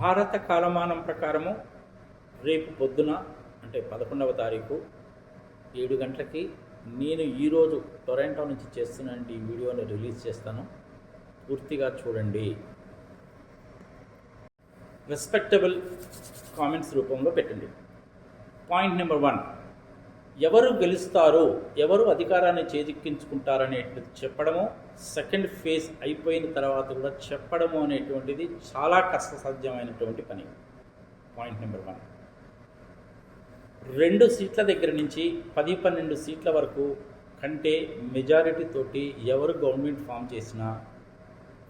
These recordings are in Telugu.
భారత కాలమానం ప్రకారము రేపు పొద్దున అంటే పదకొండవ తారీఖు ఏడు గంటలకి నేను ఈరోజు టొరాంటో నుంచి చేస్తున్న ఈ వీడియోని రిలీజ్ చేస్తాను. పూర్తిగా చూడండి. రెస్పెక్టబుల్ కామెంట్స్ రూపంలో పెట్టండి. పాయింట్ నెంబర్ వన్ ఎవరు గెలుస్తారు ఎవరు అధికారాన్ని చేజిక్కించుకుంటారనేటువంటిది చెప్పడము సెకండ్ ఫేజ్ అయిపోయిన తర్వాత కూడా చెప్పడము అనేటువంటిది చాలా కష్టసాధ్యమైనటువంటి పని. పాయింట్ నెంబర్ వన్ రెండు సీట్ల దగ్గర నుంచి పది పన్నెండు సీట్ల వరకు కంటే మెజారిటీ తోటి ఎవరు గవర్నమెంట్ ఫామ్ చేసినా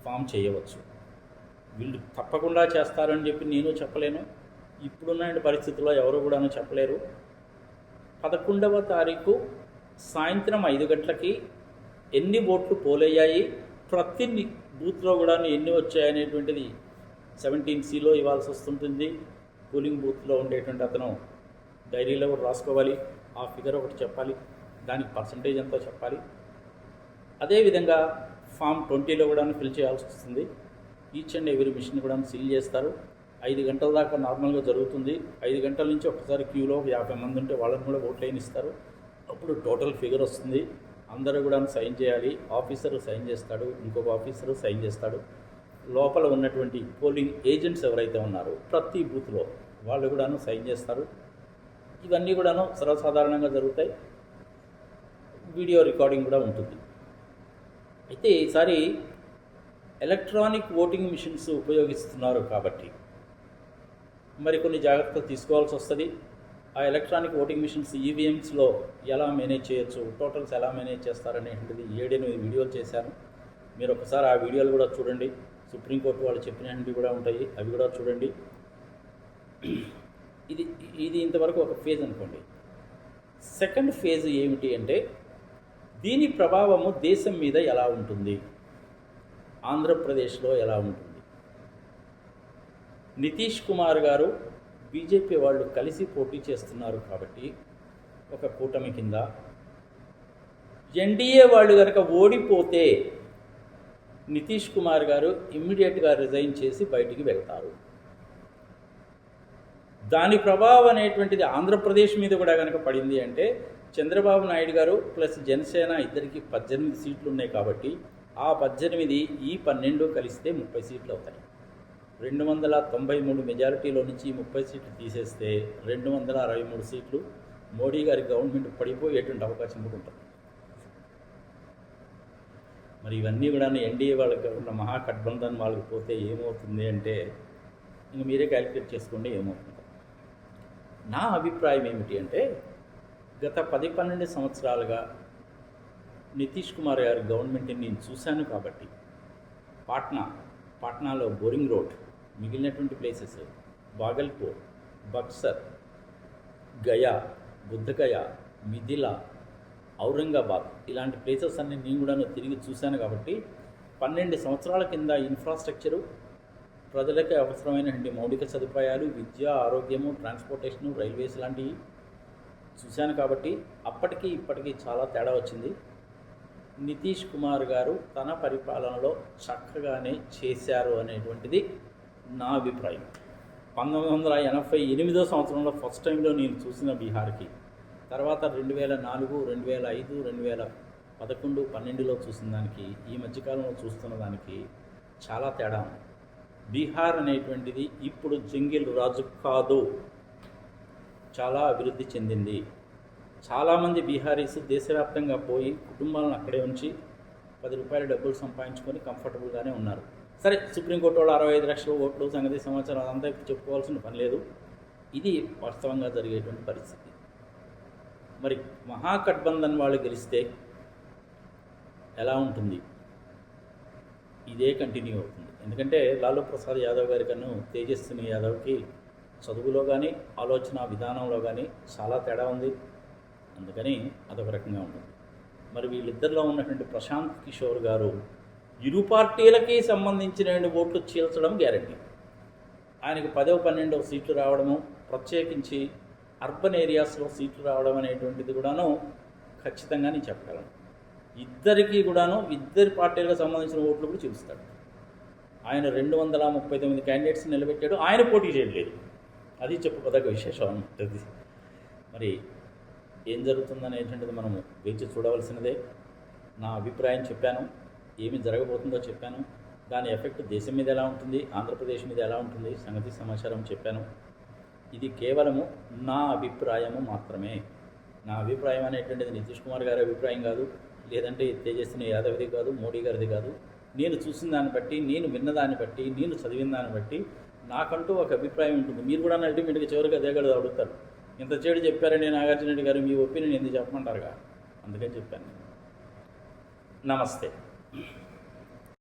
ఫామ్ చేయవచ్చు. వీళ్ళు తప్పకుండా చేస్తారని చెప్పి నేను చెప్పలేను. ఇప్పుడున్న పరిస్థితుల్లో ఎవరు కూడాను చెప్పలేరు. పదకొండవ తారీఖు సాయంత్రం ఐదు గంటలకి ఎన్ని ఓట్లు పోలయ్యాయి? ప్రతి బూత్లో కూడా ఎన్ని వచ్చాయనేటువంటిది సెవెంటీన్ సిలో ఇవ్వాల్సి వస్తుంటుంది. పోలింగ్ బూత్లో ఉండేటువంటి అతను డైరీలో కూడా రాసుకోవాలి. ఆ ఫిగర్ ఒకటి చెప్పాలి. దానికి పర్సంటేజ్ ఎంతో చెప్పాలి. అదేవిధంగా ఫామ్ ట్వంటీలో కూడా ఫిల్ చేయాల్సి వస్తుంది. ఈచ్ అండ్ ఎవ్రీ మిషన్ కూడా సీల్ చేస్తారు. ఐదు గంటల దాకా నార్మల్గా జరుగుతుంది. ఐదు గంటల నుంచి ఒకసారి క్యూలో ఒక యాభై మంది ఉంటే వాళ్ళని కూడా ఓట్ లైన్ ఇస్తారు అప్పుడు టోటల్ ఫిగర్ వస్తుంది. అందరూ కూడా సైన్ చేయాలి. ఆఫీసర్ సైన్ చేస్తాడు ఇంకొక ఆఫీసర్ సైన్ చేస్తాడు. లోపల ఉన్నటువంటి పోలింగ్ ఏజెంట్స్ ఎవరైతే ఉన్నారో ప్రతి బూత్లో వాళ్ళు కూడాను సైన్ చేస్తారు. ఇవన్నీ కూడాను సర్వసాధారణంగా జరుగుతాయి. వీడియో రికార్డింగ్ కూడా ఉంటుంది. అయితే ఈసారి ఎలక్ట్రానిక్ ఓటింగ్ మిషన్స్ ఉపయోగిస్తున్నారు కాబట్టి మరికొన్ని జాగ్రత్తలు తీసుకోవాల్సి వస్తుంది. ఆ ఎలక్ట్రానిక్ ఓటింగ్ మిషన్స్ ఈవీఎంస్లో ఎలా మేనేజ్ చేయొచ్చు? టోటల్స్ ఎలా మేనేజ్ చేస్తారనేటువంటిది ఏడెనిమిది వీడియోలు చేశాను. మీరు ఒకసారి ఆ వీడియోలు కూడా చూడండి. సుప్రీంకోర్టు వాళ్ళు చెప్పినవి కూడా ఉంటాయి. అవి కూడా చూడండి. ఇది ఇది ఇంతవరకు ఒక ఫేజ్ అనుకోండి. సెకండ్ ఫేజ్ ఏమిటి అంటే దీని ప్రభావము దేశం మీద ఎలా ఉంటుంది? ఆంధ్రప్రదేశ్లో ఎలా ఉంటుంది? నితీష్ కుమార్ గారు బీజేపీ వాళ్ళు కలిసి పోటీ చేస్తున్నారు కాబట్టి ఒక కూటమి కింద ఎన్డీఏ వాళ్ళు కనుక ఓడిపోతే నితీష్ కుమార్ గారు ఇమ్మీడియట్గా రిజైన్ చేసి బయటికి వెళ్తారు. దాని ప్రభావం అనేటువంటిది ఆంధ్రప్రదేశ్ మీద కూడా కనుక పడింది అంటే చంద్రబాబు నాయుడు గారు ప్లస్ జనసేన ఇద్దరికి పద్దెనిమిది సీట్లు ఉన్నాయి కాబట్టి ఆ పద్దెనిమిది ఈ పన్నెండు కలిస్తే ముప్పై సీట్లు అవుతాయి. రెండు వందల తొంభై మూడు మెజారిటీలో నుంచి ముప్పై సీట్లు తీసేస్తే రెండు వందల అరవై మూడు సీట్లు మోడీ గారి గవర్నమెంట్ పడిపోయేటువంటి అవకాశం కూడా ఉంటుంది. మరి ఇవన్నీ కూడా ఎన్డీఏ వాళ్ళకి ఉన్న మహాగఠబంధన్ వాళ్ళకి పోతే ఏమవుతుంది అంటే ఇంక మీరే క్యాలిక్యులేట్ చేసుకోండి ఏమవుతుంది? నా అభిప్రాయం ఏమిటి అంటే గత పది పన్నెండు సంవత్సరాలుగా నితీష్ కుమార్ గారి గవర్నమెంట్ని నేను చూశాను కాబట్టి పాట్నా పాట్నాలో బోరింగ్ రోడ్ మిగిలినటువంటి ప్లేసెస్ బాగల్పూర్ బక్సర్ గయా బుద్ధగయ మిథిలా ఔరంగాబాద్ ఇలాంటి ప్లేసెస్ అన్ని నేను కూడా తిరిగి చూశాను కాబట్టి పన్నెండు సంవత్సరాల కింద ఇన్ఫ్రాస్ట్రక్చరు ప్రజలకు అవసరమైనటువంటి మౌలిక సదుపాయాలు విద్య ఆరోగ్యము ట్రాన్స్పోర్టేషను రైల్వేస్ లాంటివి చూశాను కాబట్టి అప్పటికి ఇప్పటికీ చాలా తేడా వచ్చింది. నితీష్ కుమార్ గారు తన పరిపాలనలో చక్కగానే చేశారు అనేటువంటిది నా అభిప్రాయం. పంతొమ్మిది వందల ఎనభై ఎనిమిదో సంవత్సరంలో ఫస్ట్ టైంలో నేను చూసిన బీహార్కి తర్వాత రెండు వేల నాలుగు రెండు వేల ఐదు రెండు వేల పదకొండు పన్నెండులో చూసిన దానికి ఈ మధ్యకాలంలో చూస్తున్న దానికి చాలా తేడా ఉంది. బీహార్ అనేటువంటిది ఇప్పుడు జంగిల్ రాజు కాదు చాలా అభివృద్ధి చెందింది. చాలామంది బీహారీస్ దేశవ్యాప్తంగా పోయి కుటుంబాలను అక్కడే ఉంచి పది రూపాయల డబ్బులు సంపాదించుకొని కంఫర్టబుల్గానే ఉన్నారు. సరే సుప్రీంకోర్టు వాళ్ళు అరవై ఐదు లక్షల ఓట్లు సంగతి సమాచారం అదంతా చెప్పుకోవాల్సిన పని లేదు. ఇది వాస్తవంగా జరిగేటువంటి పరిస్థితి. మరి మహాగఠబంధన్ వాళ్ళు గెలిస్తే ఎలా ఉంటుంది? ఇదే కంటిన్యూ అవుతుంది. ఎందుకంటే లాలూ ప్రసాద్ యాదవ్ గారి కన్నా తేజస్విని యాదవ్కి చదువులో కానీ ఆలోచన విధానంలో కానీ చాలా తేడా ఉంది. అందుకని అదొక రకంగా ఉంటుంది. మరి వీళ్ళిద్దరిలో ఉన్నటువంటి ప్రశాంత్ కిషోర్ గారు ఇరు పార్టీలకి సంబంధించిన ఓట్లు చీల్చడం గ్యారంటీ. ఆయనకు పదవ పన్నెండవ సీట్లు రావడము ప్రత్యేకించి అర్బన్ ఏరియాస్లో సీట్లు రావడం అనేటువంటిది కూడాను ఖచ్చితంగా నేను చెప్పగలను. ఇద్దరికీ కూడాను ఇద్దరి పార్టీలకు సంబంధించిన ఓట్లు కూడా చూపిస్తాడు ఆయన రెండు వందల ముప్పై తొమ్మిది క్యాండిడేట్స్ నిలబెట్టాడు. ఆయన పోటీ చేయలేదు అది చెప్పుకోదగ్గ విశేషం అన్నది మరి ఏం జరుగుతుందనేటువంటిది మనము వేచి చూడవలసినదే. నా అభిప్రాయం చెప్పాను. ఏమి జరగబోతుందో చెప్పాను. దాని ఎఫెక్ట్ దేశం మీద ఎలా ఉంటుంది ఆంధ్రప్రదేశ్ మీద ఎలా ఉంటుంది సంగతి సమాచారం చెప్పాను. ఇది కేవలము నా అభిప్రాయము మాత్రమే. నా అభిప్రాయం అనేటువంటిది నితీష్ కుమార్ గారి అభిప్రాయం కాదు లేదంటే తేజస్విని యాదవ్ది కాదు మోడీ గారిది కాదు. నేను చూసిన దాన్ని బట్టి నేను విన్న దాన్ని బట్టి నేను చదివిన దాన్ని బట్టి నాకంటూ ఒక అభిప్రాయం ఉంటుంది. మీరు కూడా అల్టిమేట్గా చివరికి అదే కదా అడుగుతారు. ఇంత చెడు చెప్పారని నాగార్జున రెడ్డి గారు మీ ఒపీనియన్ ఎందుకు చెప్పమంటారుగా? అందుకని చెప్పాను. నమస్తే. Yeah.